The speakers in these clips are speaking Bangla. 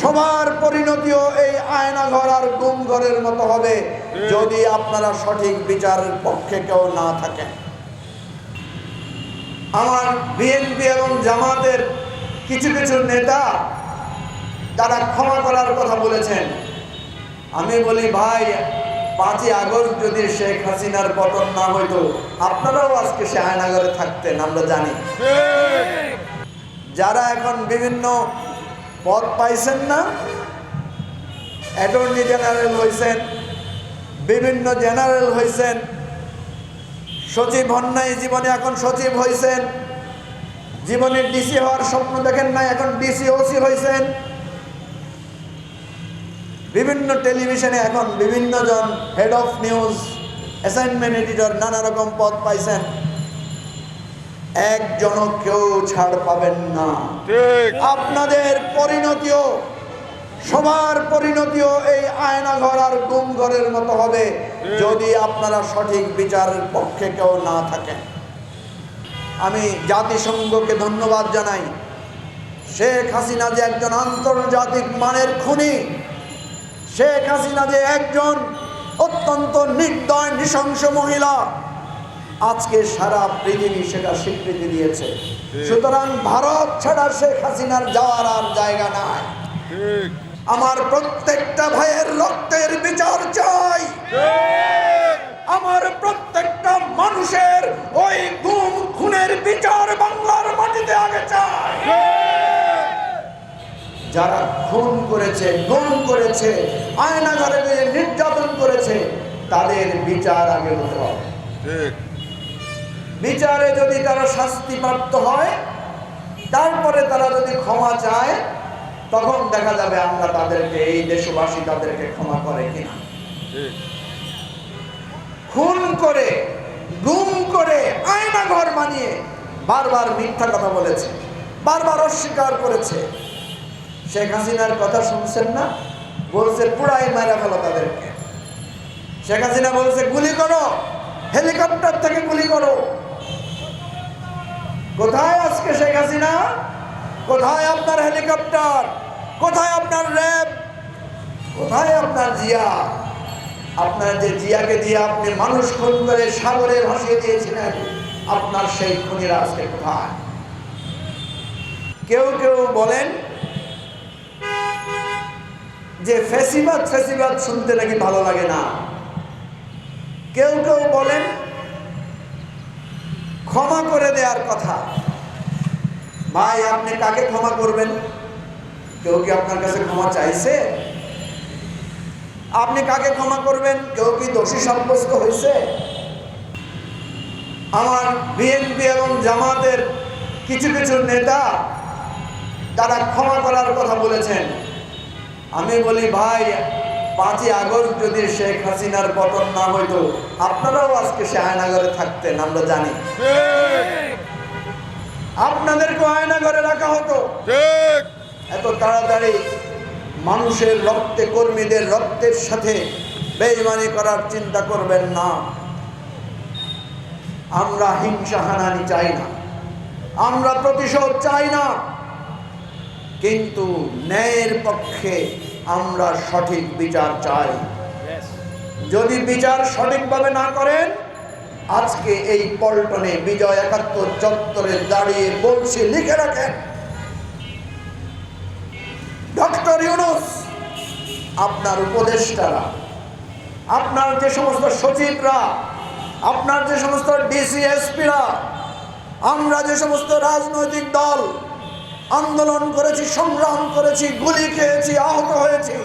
সবার পরিণতিও এই আয়নাঘর আর গুম ঘরের মতো হবে যদি আপনারা সঠিক বিচারের পক্ষে কেউ না থাকেন। আমার বিএনপি এবং জামাতের কিছু কিছু নেতা তারা ক্ষমা করার কথা বলেছেন। আমি বলি ভাই পাঁচই আগস্ট যদি শেখ হাসিনার পতন না হইতো আপনারাও আজকে সে আয়নাগরে থাকতেন আমরা জানি। যারা এখন বিভিন্ন পদ পাইছেন না? অ্যাটর্নি জেনারেল হয়েছেন বিভিন্ন জেনারেল হয়েছেন সচিব হন নাই জীবনে এখন সচিব হয়েছেন জীবনে ডিসি হওয়ার স্বপ্ন দেখেন না এখন ডিসি ওসি হয়েছেন বিভিন্ন টেলিভিশনে এখন বিভিন্ন জন head of news assignment editor নানা রকম পদ পাইছেন। একজন কেউ ছাড় পাবেন না। আপনাদের পরিণতিও সবার পরিণতিও এই আয়নাঘর আর গুম ঘরের মতো হবে যদি আপনারা সঠিক বিচারের পক্ষে কেউ না থাকেন। আমি জাতিসংঘকে ধন্যবাদ জানাই। শেখ হাসিনা যে একজন আন্তর্জাতিক মানের খুনি শেখ হাসিনা যে একজন অত্যন্ত নির্দয় নৃশংস মহিলা আজকে সারা পৃথিবী সেটা স্বীকৃতি দিয়েছে। সুতরাং ভারত ছাড়া শেখ হাসিনার যাওয়ার আর জায়গা নাই। আমার প্রত্যেকটা ভাইয়ের রক্তের বিচার চাই। আমার প্রত্যেকটা মানুষের ওই গুম, খুনের বিচার বাংলার মাটিতে আগে চাই। যারা খুন করেছে, গুম করেছে, আয়নাঘরে গিয়ে নির্যাতন করেছে, তাদের বিচার আগে হতে হবে। বিচারে যদি তারা শাস্তিপ্রাপ্ত হয়, তারপরে তারা যদি ক্ষমা চায়, তখন দেখা যাবে আমরা তাদেরকে, এই দেশবাসী তাদেরকে ক্ষমা করে কিনা। খুন করে, গুম করে আয়না ঘর বানিয়ে বারবার মিথ্যা কথা বলেছে, বারবার অস্বীকার করেছে। শেখ হাসিনার কথা শুনছেন না? বলছে পুরাই মেরে ফেলো তাদেরকে। শেখ হাসিনা বলছে, গুলি করো, হেলিকপ্টার থেকে গুলি করো। কোথায় আজকে শেখ হাসিনা? কোথায় আপনার হেলিকপ্টার? কোথায় আপনার র্যাব? কোথায় আপনার জিয়া? আপনার যে জিয়াকে দিয়ে আপনি মানুষ খুন করে সাগরে ভাসিয়ে দিয়েছিলেন, আপনার সেই খুনিরা আজকে কোথায়? কেউ কেউ বলেন যে ফেসিবাদ ফেসিবাদ শুনতে নাকি ভালো লাগে না। কেউ কেউ বলেন ক্ষমা করে দেওয়ার কথা। ভাই, আপনি কাকে ক্ষমা করবেন? কেউ কি আপনার কাছে ক্ষমা চাইছে? আপনি কাকে ক্ষমা করবেন? কেউ কি দোষী সাব্যস্ত হয়েছে? আমার বিএনপি এবং জামাতের কিছু কিছু নেতা, তারা ক্ষমা করার কথা বলেছেন। আমি বলি, ভাই পাঁচই আগস্ট যদি শেখ হাসিনার পতন না হইতো আপনারাও আজকে সে আয়নাগরে থাকতেন আমরা জানি। আপনাদেরকে আয়নাগরে রাখা হতো। এত তাড়াতাড়ি মানুষের রক্তে কর্মীদের রক্তের সাথে বেইমানি করার চিন্তা করবেন না। আমরা হিংসা হানানি চাই না। আমরা প্রতিশোধ চাই না। কিন্তু ন্যায়ের পক্ষে আমরা সঠিক বিচার চাই। যদি বিচার সঠিকভাবে না করেন আজকে এই পল্টনে বিজয় একাত্তর চত্বরে দাঁড়িয়ে বলছি লিখে রাখেন। ডক্টর ইউনুস আপনার উপদেষ্টারা আপনার যে সমস্ত সচিবরা আপনার যে সমস্ত ডিসিএসপিরা আমরা যে সমস্ত রাজনৈতিক দল আন্দোলন করেছি, সংগ্রাম করেছি, গুলি খেয়েছি, আহত হয়েছি।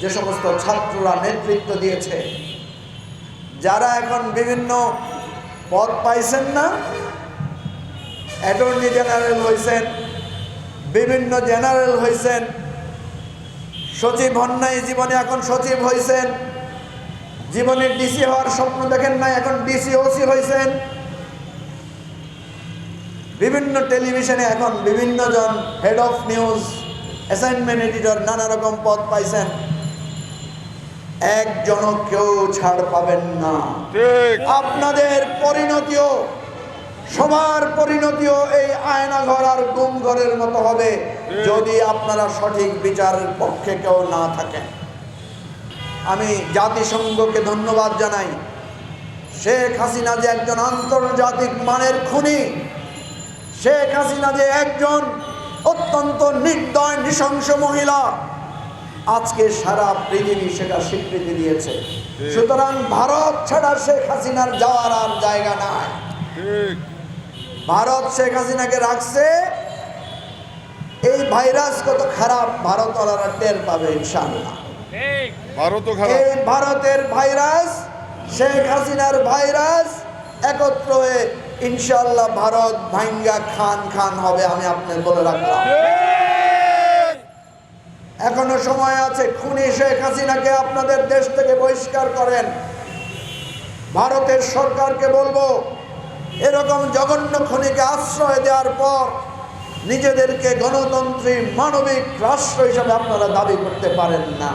যে সমস্ত ছাত্ররা নেতৃত্ব দিয়েছে, যারা এখন বিভিন্ন পদ পাইছেন না, অ্যাটর্নি জেনারেল হয়েছেন বিভিন্ন জেনারেল হয়েছেন সচিব হন নাই জীবনে এখন সচিব হয়েছেন জীবনে ডিসি হওয়ার স্বপ্ন দেখেন না এখন ডিসি ওসি হয়েছেন বিভিন্ন টেলিভিশনে এখন বিভিন্ন জন head of news assignment editor নানা রকম পদ পাইছেন। একজন কেউ ছাড় পাবেন না। আপনাদের পরিণতিও সবার পরিণতিও এই আয়নাঘর আর গুম ঘরের মতো হবে যদি আপনারা সঠিক বিচারের পক্ষে কেউ না থাকেন। আমি জাতিসংঘকে ধন্যবাদ জানাই। শেখ হাসিনা যে একজন আন্তর্জাতিক মানের খুনি শেখ হাসিনা যে একজন অত্যন্ত নির্দয় নৃশংস মহিলা আজকে সারা পৃথিবী সেটা স্বীকৃতি দিয়েছে। সুতরাং ভারত ছাড়া শেখ হাসিনার যাওয়ার আর জায়গা নাই। ভারত শেখ হাসিনাকে রাখছে এই ভাইরাস কত খারাপ ভারতওয়ালারা টের পাবে ইনশাআল্লাহ। ভারতও এই ভারতের ভাইরাস শেখ হাসিনার ভাইরাস একত্র হয়ে ইনশাআল্লাহ ভারত ভাঙ্গা খান খান হবে আমি আপনার বলে রাখলাম। এখনও সময় আছে, খুনি শেখ হাসিনাকে আপনাদের দেশ থেকে বহিষ্কার করেন। ভারতের সরকারকে বলব, এরকম জঘন্য খনিকে আশ্রয় দেওয়ার পর নিজেদেরকে গণতন্ত্রী মানবিক রাষ্ট্র হিসাবে আপনারা দাবি করতে পারেন না।